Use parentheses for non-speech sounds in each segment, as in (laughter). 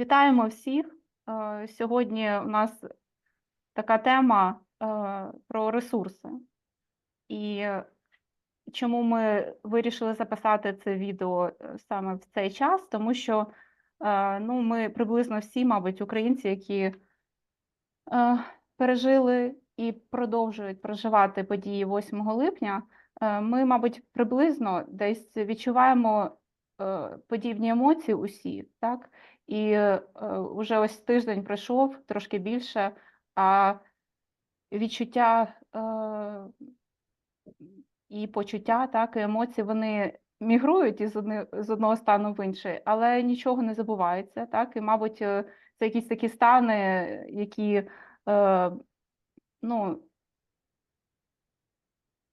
Вітаємо всіх. Е, Сьогодні у нас така тема е, про ресурси. І чому ми вирішили записати це відео е, саме в цей час? Тому що ну, ми приблизно всі, мабуть, українці, які пережили і продовжують проживати події 8 липня, ми, мабуть, приблизно десь відчуваємо подібні емоції усі, так? І е, вже ось тиждень пройшов, трошки більше, а відчуття е, і почуття, так, і емоції, вони мігрують із, з одного стану в інший, але нічого не забувається, так, і, мабуть, е, це якісь такі стани, які, е, ну,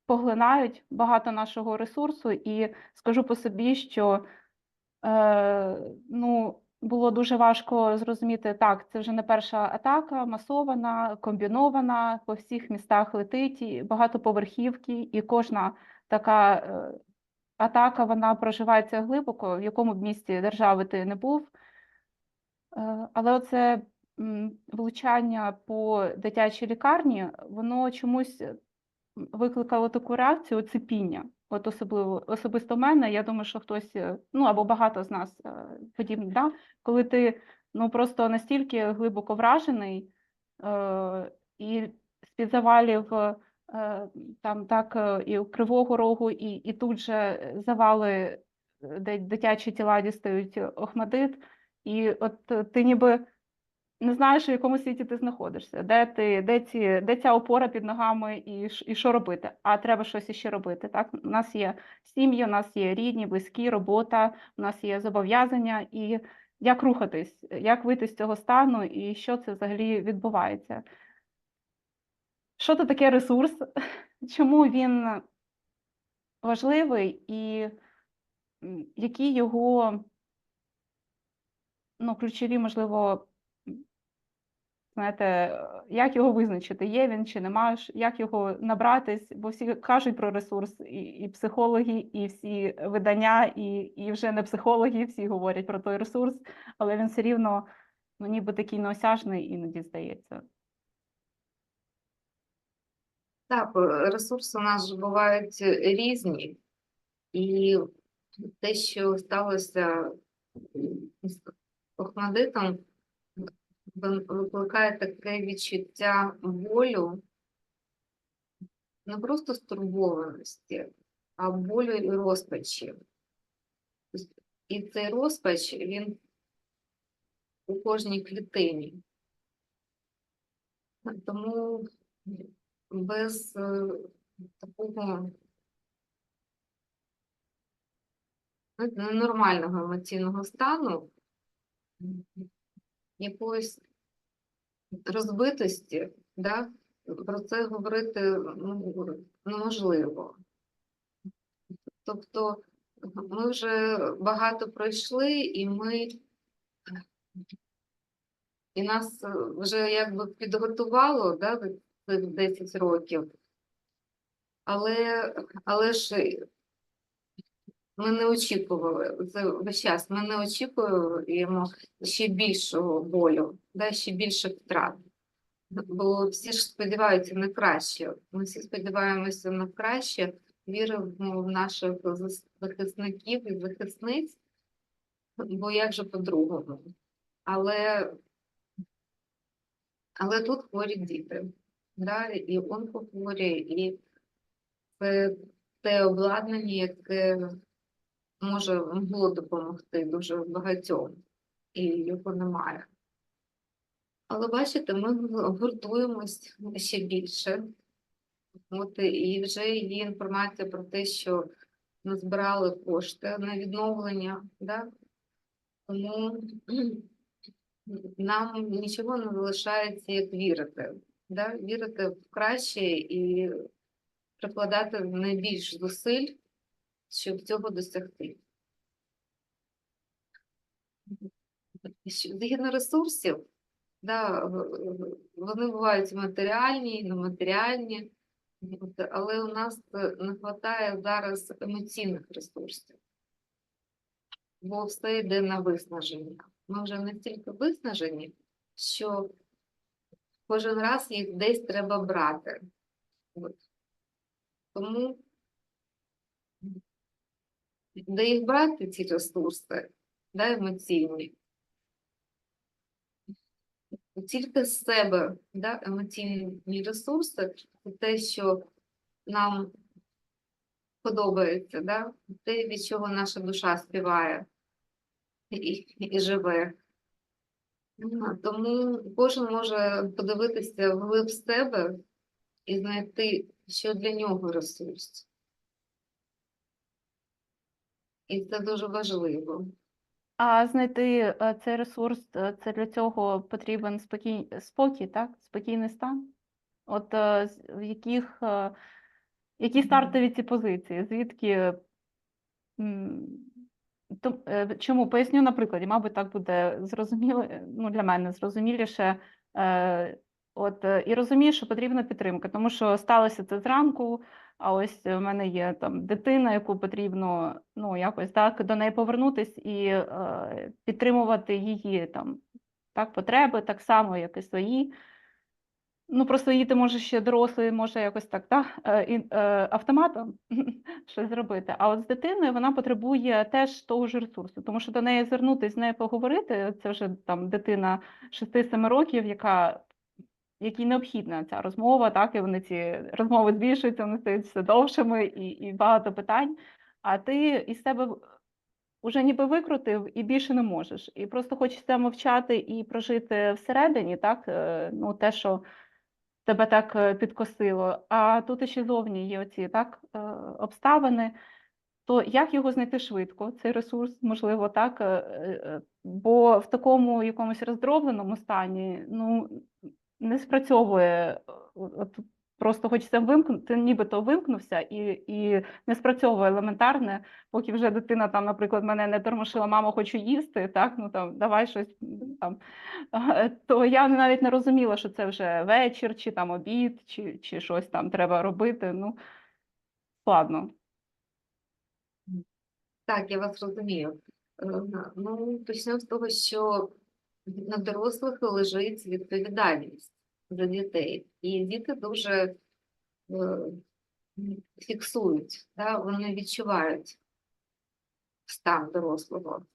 поглинають багато нашого ресурсу, і скажу по собі, що е, ну, було дуже важко зрозуміти, так, це вже не перша атака, масована, комбінована, по всіх містах летить, і багатоповерхівки, і кожна така е, атака, вона проживається глибоко, в якому б місті держави ти не був. Е, Але оце влучання по дитячій лікарні, воно чомусь викликало таку реакцію ципіння. От особливо особисто в мене, я думаю, що хтось, е, ну або багато з нас е, подібне, да? коли ти ну просто настільки глибоко вражений, е, і з-під завалів е, там так е, і у Кривого Рогу, і, і тут же завали, де дитячі тіла дістають Охмадит, і от ти ніби не знаєш, у якому світі ти знаходишся, де ти, де ці, де ця опора під ногами, і, і що робити. А треба щось іще робити. Так, у нас є сім'ї, у нас є рідні, близькі, робота, у нас є зобов'язання, і як рухатись, як вийти з цього стану, і що це взагалі відбувається. Що це таке ресурс? (laughs) Чому він важливий, і які його ну, ключові, можливо, знаєте, як його визначити, є він чи немає, як його набратись, бо всі кажуть про ресурс, і, і психологи, і всі видання, і, і вже не психологи, всі говорять про той ресурс, але він все рівно ну, ніби такий неосяжний іноді здається. Так, е, ресурси у нас бувають різні, і те, що сталося з Охмадитом, викликає таке відчуття болю, не просто стурбованості, а болю і розпачі. І цей розпач, він у кожній клітині. Тому без е, такого ненормального емоційного стану, якоїсь розбитості, да, про це говорити ну, неможливо. Тобто ми вже багато пройшли, і ми і нас вже якби підготувало да, цих 10 років. Але, але ж ми не очікували це весь час. Ми не очікуємо ще більшого болю, да, ще більше втрат. Бо всі ж сподіваються на краще. Ми всі сподіваємося на краще, віримо в наших захисників і захисниць, бо як же по-другому. Але, але тут хворі діти, да, і онкохворі, і це те обладнання, яке може могло допомогти дуже багатьом, і його немає. Але бачите, ми гуртуємось ще більше. От і вже є інформація про те, що ми збирали кошти на відновлення, да? тому (clears throat) нам нічого не залишається, як вірити. Да? Вірити в краще і прикладати найбільш зусиль, щоб цього досягти. Згідно ресурсів, да, вони бувають матеріальні, нематеріальні, але у нас е, не вистачає зараз емоційних ресурсів, бо все йде на виснаження. ми вже настільки виснажені, що кожен раз їх десь треба брати. От. Тому де їх брати, ці ресурси, да, емоційні. Тільки з себе да, емоційні ресурси це те, що нам подобається, да? те, від чого наша душа співає і, і живе. Тому кожен може подивитися вглиб себе і знайти, що для нього ресурс. І це дуже важливо. А знайти е, цей ресурс, е, це для цього потрібен спокій, спокій, так? Спокійний стан? От е, в яких, які стартові ці позиції? Звідки? Чому? Поясню на прикладі, мабуть, так буде зрозуміло, ну, для мене зрозуміліше. От, і розумію, що потрібна підтримка, тому що сталося це зранку, а ось в мене є там дитина, яку потрібно ну, якось так до неї повернутись і е, підтримувати її там так, потреби, так само, як і свої. Ну, про свої ти можеш ще дорослий, може якось так, так е, е, автоматом (laughs) щось зробити. А от з дитиною вона потребує теж того ж ресурсу, тому що до неї звернутися, з нею поговорити, це вже там дитина 6-7 років, яка якій необхідна ця розмова, так, і вони ці розмови збільшуються, вони стають все довшими і, і багато питань. А ти із себе вже ніби викрутив і більше не можеш. І просто хочеться мовчати і прожити всередині, так, е, ну, те, що тебе так е, підкосило. А тут ще зовні є оці так, е, обставини. То як його знайти швидко, цей ресурс, можливо, так, бо в такому якомусь роздробленому стані, ну, не спрацьовує. От просто хочеться вимкнути, ти нібито вимкнувся і, і не спрацьовує елементарне, поки вже дитина там, наприклад, мене не тормошила, мамо, хочу їсти, так, ну там давай щось там. То я навіть не розуміла, що це вже вечір, чи там обід, чи, чи щось там треба робити. Ну, складно. Так, я вас розумію. Е, Ну, почнемо з того, що на дорослих лежить відповідальність за дітей. І діти дуже е, фіксують, да? вони відчувають стан дорослого.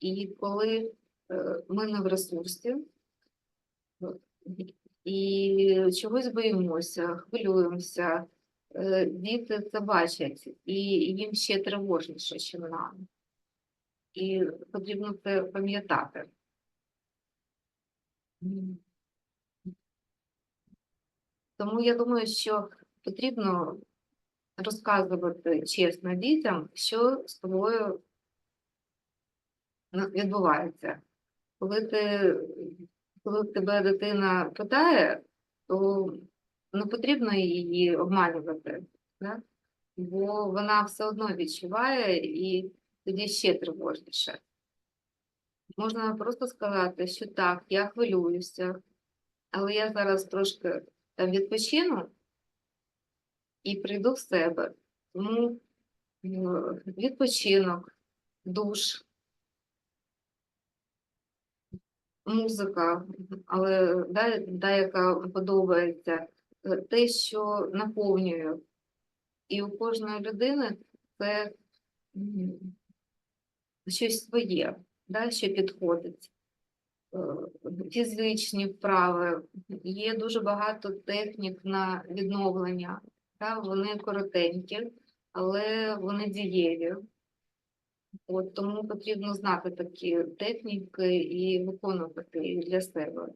І коли е, ми не в ресурсі і чогось боїмося, хвилюємося, е, діти це бачать, і їм ще тривожніше, ніж нам. І потрібно це пам'ятати. Тому я думаю, що потрібно розказувати чесно дітям, що з тобою ну, відбувається. Коли ти, коли тебе дитина питає, то не потрібно її обманювати, да? бо вона все одно відчуває і тоді ще тривожніше. Можна просто сказати, що так, я хвилююся, але я зараз трошки там відпочину і прийду в себе. Тому е, відпочинок, душ, музика, але да, да, яка подобається, е, те, що наповнює. І у кожної людини це щось своє, да, що підходить. Е, Фізичні вправи, є дуже багато технік на відновлення. Да, вони коротенькі, але вони дієві. От, тому потрібно знати такі техніки і виконувати їх для себе,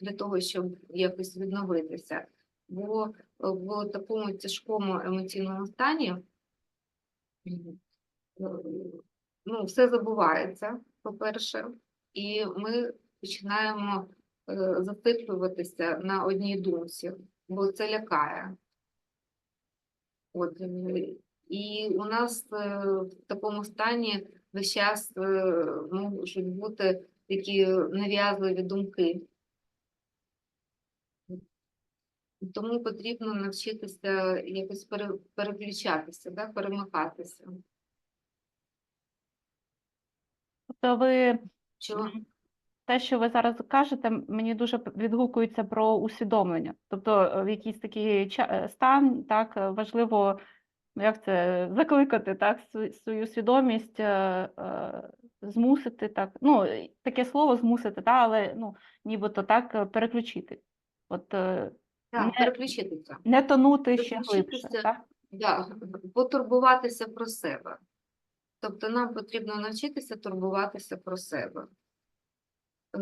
для, того, щоб якось відновитися. Бо в такому тяжкому емоційному стані е, ну, все забувається, по-перше, і ми починаємо е, зациклюватися на одній думці, бо це лякає. От, і у нас е, в такому стані весь час е, можуть бути такі нав'язливі думки. Тому потрібно навчитися якось переключатися, да, перемикатися. То ви Мгм. Те, що ви зараз кажете, мені дуже відгукується про усвідомлення. Тобто е, в якийсь такий е, стан, так, е, важливо, ну, як це, закликати, так, свою свідомість, змусити, так, ну, таке слово змусити, та, але, ну, нібито так, переключити. От так, не- переключитися? не тонути ще глибше, так? Да, потурбуватися про себе. Тобто нам потрібно навчитися турбуватися про себе. Е,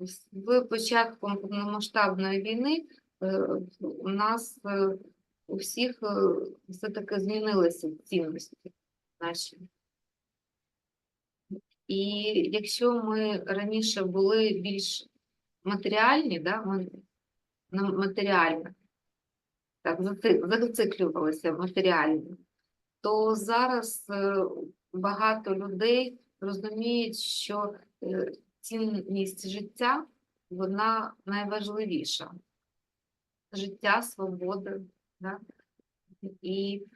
з- З початком повномасштабної війни е, у нас е, у всіх е, все-таки змінилися цінності наші. І якщо ми раніше були більш матеріальні, да, ми на матеріальне, так, зациклювалися матеріально, то зараз е, багато людей розуміють, що е, цінність життя вона найважливіша. Життя, свобода. Да? І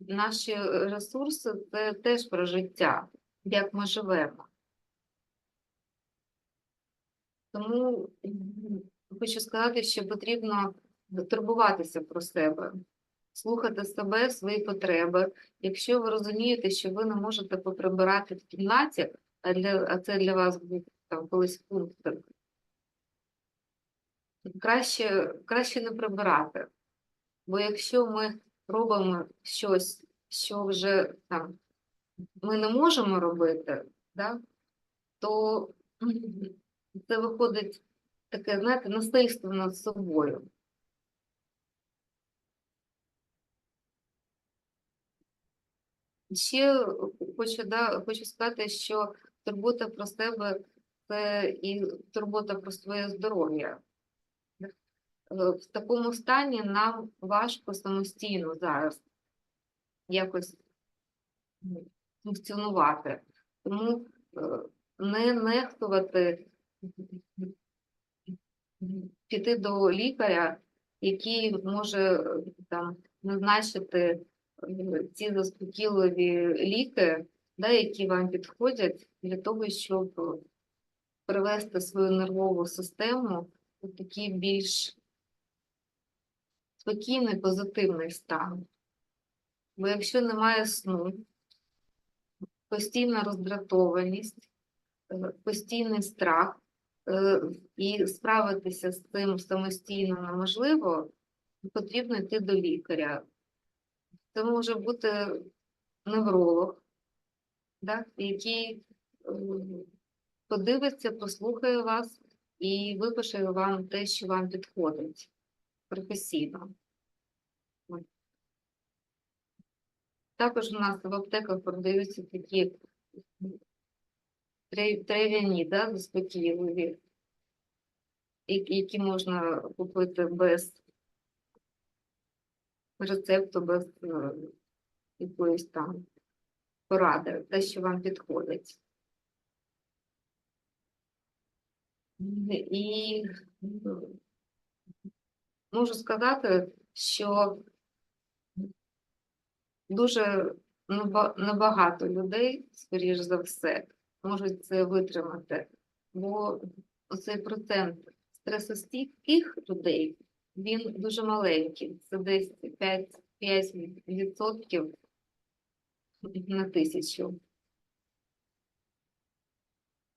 наші ресурси це теж про життя, як ми живемо. Тому хочу сказати, що потрібно турбуватися про себе, слухати себе, свої потреби. Якщо ви розумієте, що ви не можете поприбирати в кімнаті, а, для, а це для вас був там колись пункт, краще, краще не прибирати. Бо якщо ми робимо щось, що вже там ми не можемо робити, да, то це виходить таке, знаєте, насильство над собою. Ще хочу, да, хочу сказати, що турбота про себе це і турбота про своє здоров'я. Е, В такому стані нам важко самостійно зараз якось ну, функціонувати. Тому е, не нехтувати піти до лікаря, який може е, там назначити е, ці заспокійливі ліки, да, які вам підходять для того, щоб привести свою нервову систему у такий більш спокійний, позитивний стан. Бо якщо немає сну, постійна роздратованість, е, постійний страх, е, і справитися з цим самостійно неможливо, потрібно йти до лікаря. Це може бути невролог, да, який е, подивиться, послухає вас і випише вам те, що вам підходить професійно. Також у нас в аптеках продаються такі трав'яні, да, заспокійливі, які можна купити без рецепту, без е, якоїсь там поради, те, що вам підходить. І ну, можу сказати, що дуже неба- небагато людей, скоріш за все, можуть це витримати, бо цей процент стресостійких людей, він дуже маленький, це десь 5, 5% на тисячу.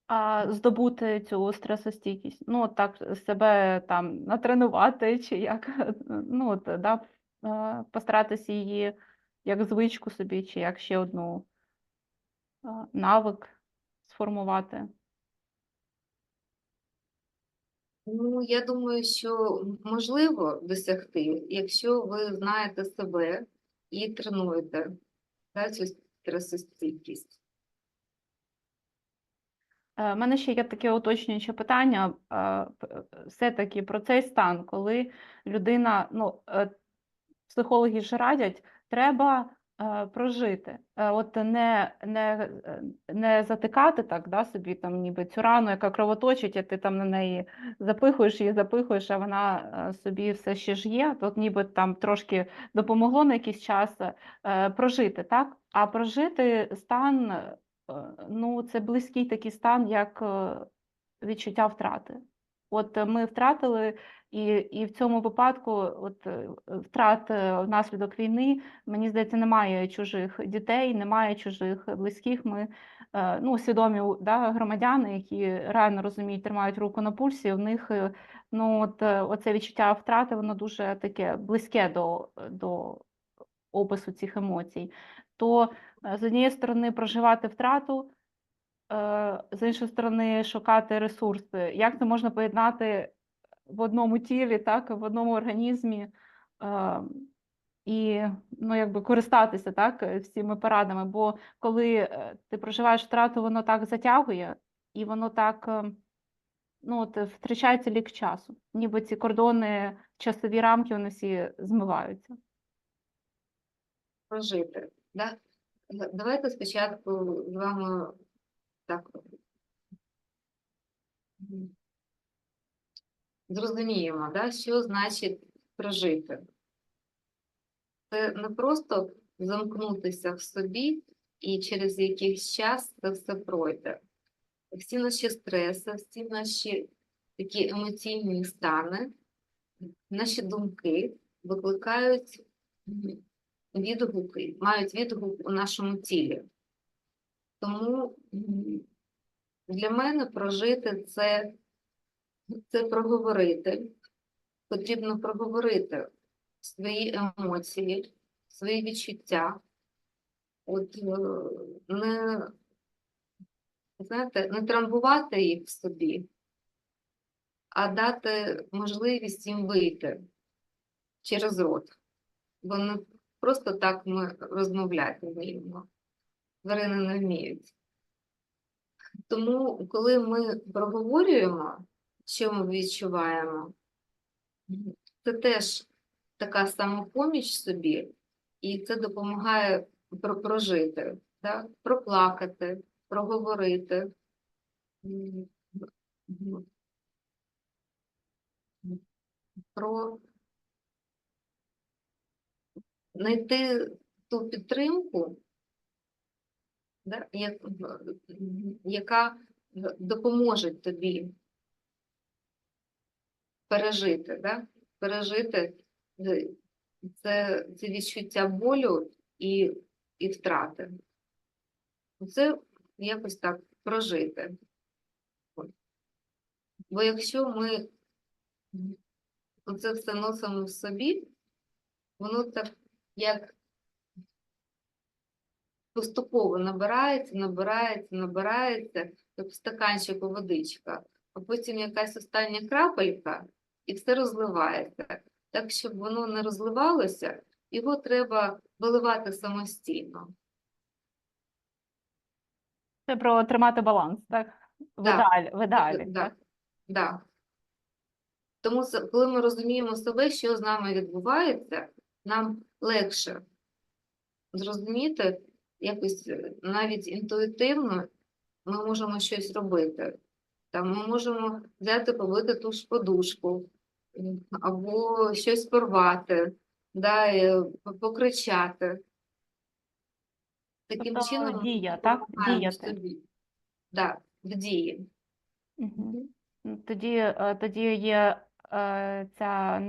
А здобути цю стресостійкість, ну, так себе там натренувати, чи як, (laughs) ну, от, да, постаратися її як звичку собі, чи як ще одну навик сформувати. Ну, я думаю, що можливо досягти, якщо ви знаєте себе і тренуєте да, цю стресостійкість. У мене ще є таке уточнююче питання. е, е, Все-таки про цей стан, коли людина, ну, е, психологи ж радять, треба е, прожити. Е, От не, не, е, не затикати так, да, собі там ніби цю рану, яка кровоточить, а ти там на неї запихуєш її, запихуєш, а вона е, собі все ще ж є. Тут ніби там трошки допомогло на якийсь час е, прожити, так? А прожити стан е, ну, це близький такий стан, як е, відчуття втрати. От е, ми втратили, і, і в цьому випадку, от е, втрат е, внаслідок війни, мені здається, немає чужих дітей, немає чужих близьких. Ми ну, свідомі да, громадяни, які реально розуміють, тримають руку на пульсі. В них ну, от, оце відчуття втрати, воно дуже таке близьке до, до опису цих емоцій. То з однієї сторони проживати втрату, з іншої сторони шукати ресурси. Як це можна поєднати в одному тілі, так, в одному організмі е, і ну, якби користатися так, е, всіми порадами. Бо коли е, ти проживаєш втрату, воно так затягує, і воно так е, ну, от, втрачається лік часу. Ніби ці кордони, часові рамки, вони всі змиваються. прожити. Да? Давайте спочатку з вами так зрозуміємо, да, що значить прожити. Це не просто замкнутися в собі і через якийсь час це все пройде. Всі наші стреси, всі наші такі емоційні стани, наші думки викликають відгуки, мають відгук у нашому тілі. Тому для мене прожити це, це проговорити. Потрібно проговорити свої емоції, свої відчуття. От е, не, знаєте, не трамбувати їх в собі, а дати можливість їм вийти через рот. Бо не просто так ми розмовляти вміємо. Тварини не вміють. Тому, коли ми проговорюємо, що ми відчуваємо, це теж така самопоміч собі, і це допомагає прожити, да? проплакати, проговорити. Про знайти ту підтримку, да, яка допоможе тобі пережити, да? пережити е, це, це відчуття болю і, і втрати. Це якось так прожити. Бо якщо ми це все носимо в собі, воно так як поступово набирається, набирається, набирається, як в стаканчику водичка, а потім якась остання крапелька, і все розливається. Так, щоб воно не розливалося, його треба виливати самостійно. Це про тримати баланс, так? В Так, ідеалі, в ідеалі, Да, так? да. Тому, коли ми розуміємо себе, що з нами відбувається, нам легше зрозуміти якось е, навіть інтуїтивно ми можемо щось робити. Там ми можемо взяти, побити ту ж подушку, або щось порвати, да, і покричати. Таким Тобто чином дія, так? Діяти. собі. Да, в дії. Ну, Тоді, е, тоді є е, ця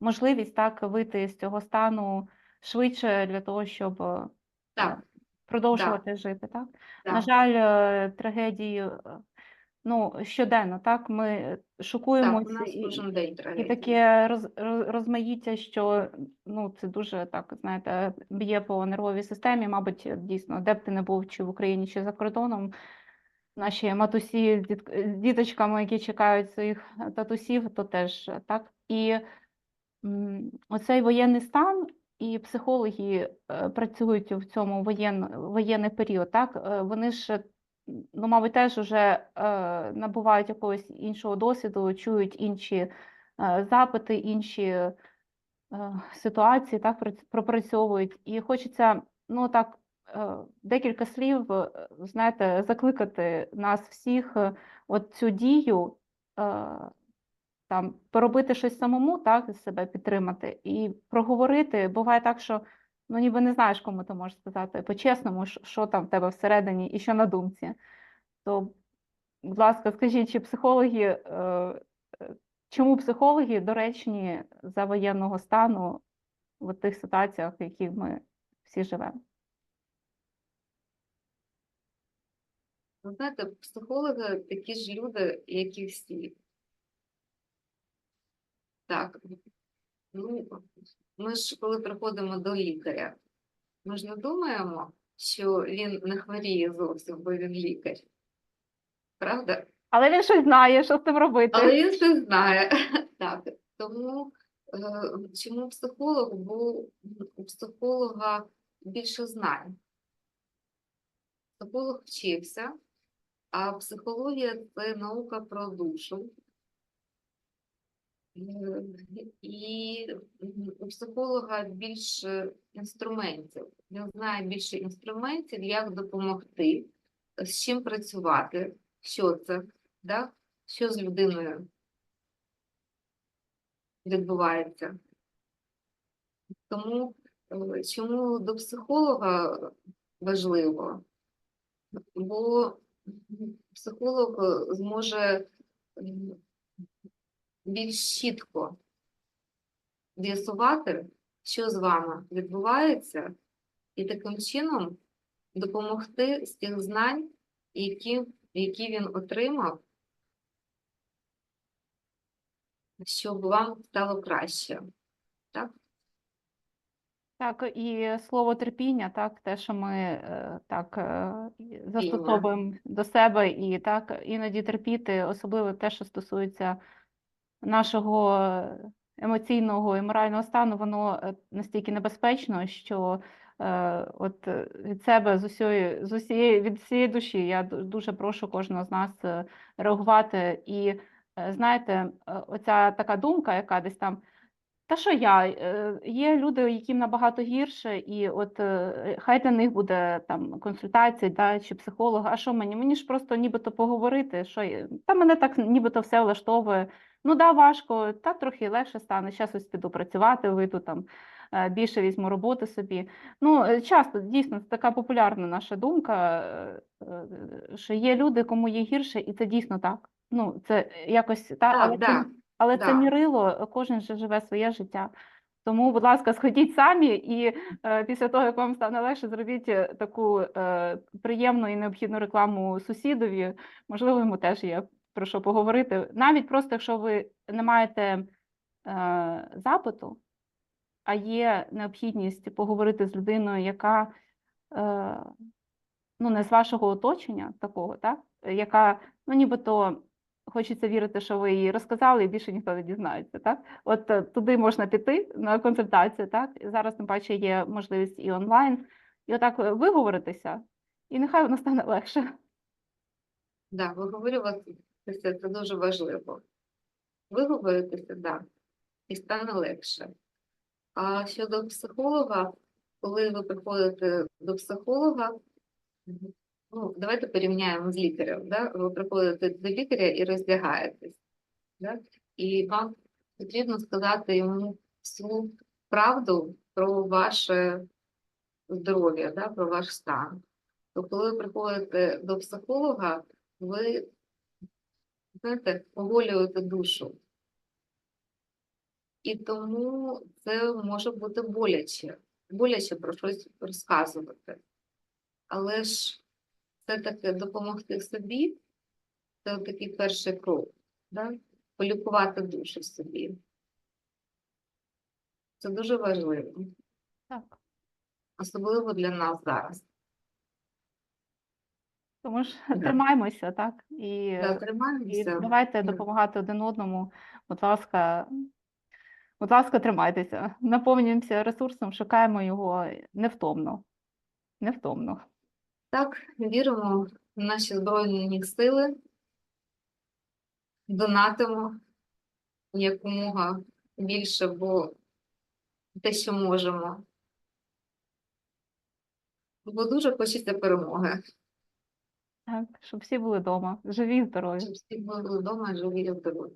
можливість так вийти з цього стану швидше для того, щоб е, Так, продовжувати жити, так? На жаль, е, трагедії е, ну, щоденно, так, ми так, шокуємося нас і, і таке роз, роз- розмаїття, що ну, це дуже так, знаєте, б'є по нервовій системі. Мабуть, дійсно, де б ти не був, чи в Україні, чи за кордоном. Наші матусі з діточками, які чекають своїх татусів, то теж так. І оцей воєнний стан, і психологи е, працюють в цьому воєн, воєнний період, так, е, вони ж, ну, мабуть, теж вже е, набувають якогось іншого досвіду, чують інші запити, інші ситуації, так, прац- пропрацьовують. І хочеться, ну, так, декілька слів, знаєте, закликати нас всіх от цю дію, там, поробити щось самому, так, себе підтримати і проговорити. Буває так, що ну ніби не знаєш, кому ти можеш сказати по-чесному, що, там в тебе всередині і що на думці. То, будь ласка, скажіть, чи психологи, е, е, чому психологи доречні за воєнного стану в тих ситуаціях, в яких ми всі живемо? Знаєте, психологи такі ж люди, як і всі. Так. Ну, ми ж коли приходимо до лікаря, ми ж не думаємо, що він не хворіє зовсім, бо він лікар. Правда? Але він щось знає, що з цим робити. Але він все знає. (laughs) Так. Тому е, чому психолог? Бо у психолога більше знань. Психолог вчився, а психологія це наука про душу. Е, І у психолога більше інструментів. Він знає більше інструментів, як допомогти, з чим працювати, що це, да? що з людиною відбувається. Тому е, чому до психолога важливо? Бо психолог е, зможе більш чітко з'ясувати, що з вами відбувається, і таким чином допомогти з тих знань, які, які він отримав, щоб вам стало краще. Так? Так, і слово терпіння, так, те, що ми е, так е, застосовуємо до себе, і так іноді терпіти, особливо те, що стосується нашого емоційного і морального стану, воно е, настільки небезпечно, що е, от е, від себе з усієї, з усієї від всієї душі я дуже прошу кожного з нас е, реагувати. І е, знаєте, е, оця така думка, яка десь там. Та що я? Е, Є люди, яким набагато гірше, і от е, хай для них буде там консультація, да, чи психолога. А що мені? Мені ж просто нібито поговорити, що я- та мене так нібито все влаштовує. Ну да, важко, та трохи легше стане. Зараз ось піду працювати, вийду там е, більше візьму роботи собі. Ну, е, часто дійсно це така популярна наша думка, е, що є люди, кому є гірше, і це дійсно так. Ну, це якось та, Так, але це да. це мірило, кожен же живе своє життя. Тому, будь ласка, сходіть самі, і е, після того, як вам стане легше, зробіть таку е, приємну і необхідну рекламу сусідові. Можливо, йому теж є про що поговорити. Навіть просто, якщо ви не маєте е, запиту, а є необхідність поговорити з людиною, яка е, ну, не з вашого оточення такого, так? яка ну, нібито хочеться вірити, що ви їй розказали, і більше ніхто не дізнається. Так? От е, туди можна піти на консультацію, так? Зараз, тим паче, є можливість і онлайн, і отак е, виговоритися, і нехай воно стане легше. Да, виговорюватися це дуже важливо. Виговоритися, да, і стане легше. А щодо психолога, коли ви приходите до психолога, ну, давайте порівняємо з лікарем. Да? Ви приходите до лікаря і роздягаєтесь. Да? І вам потрібно сказати йому всю правду про ваше здоров'я, да? про ваш стан. То коли ви приходите до психолога, ви знаєте, оголюєте душу. І тому це може бути боляче, боляче про щось розказувати. Але ж все-таки допомогти собі це такий перший крок, да? полікувати душу собі. Це дуже важливо, Так. особливо для нас зараз. Тому ж Да. тримаймося, так? І, Да, і давайте Да. допомагати один одному. Будь ласка, будь ласка, тримайтеся, наповнюємося ресурсом, шукаємо його невтомно. Невтомно. Так, віримо в наші Збройні Сили, донатимо якомога більше, бо те, що можемо. Бо дуже хочеться перемоги, Так, щоб всі були вдома, живі і здорові. щоб всі були вдома живі і здорові.